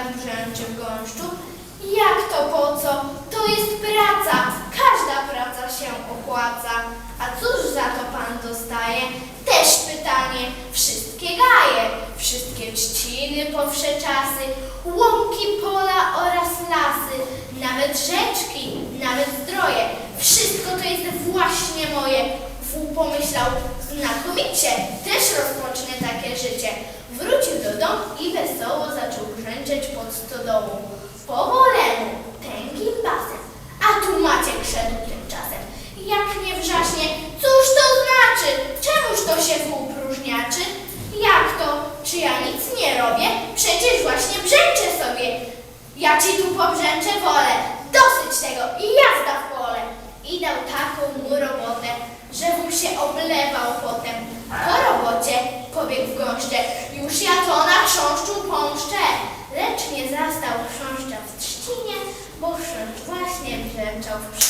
starym w gąszczu. Jak to po co? To jest praca. Każda praca się opłaca. A cóż za to pan dostaje? Też pytanie. Wszystkie gaje, wszystkie trzciny powszeczasy, łąki, pola oraz lasy, nawet rzeczki, nawet zdroje. Wszystko to jest właśnie moje. Fu pomyślał, znakomicie, też rozpocznę takie życie. Wrócił do domu i stodołą. Powolemu, tęgim basem, a tu Maciek szedł tymczasem. Jak nie wrzaśnie, cóż to znaczy? Czemuż to się wół próżniaczy? Jak to? Czy ja nic nie robię? Przecież właśnie brzęczę sobie. Ja ci tu pobrzęczę wolę. Dosyć tego i jazda w pole. I dał taką mu robotę, że wół się oblewał potem. Po robocie pobiegł w gąszcze. Już ja to na chrząszczu pąszczę. Lecz nie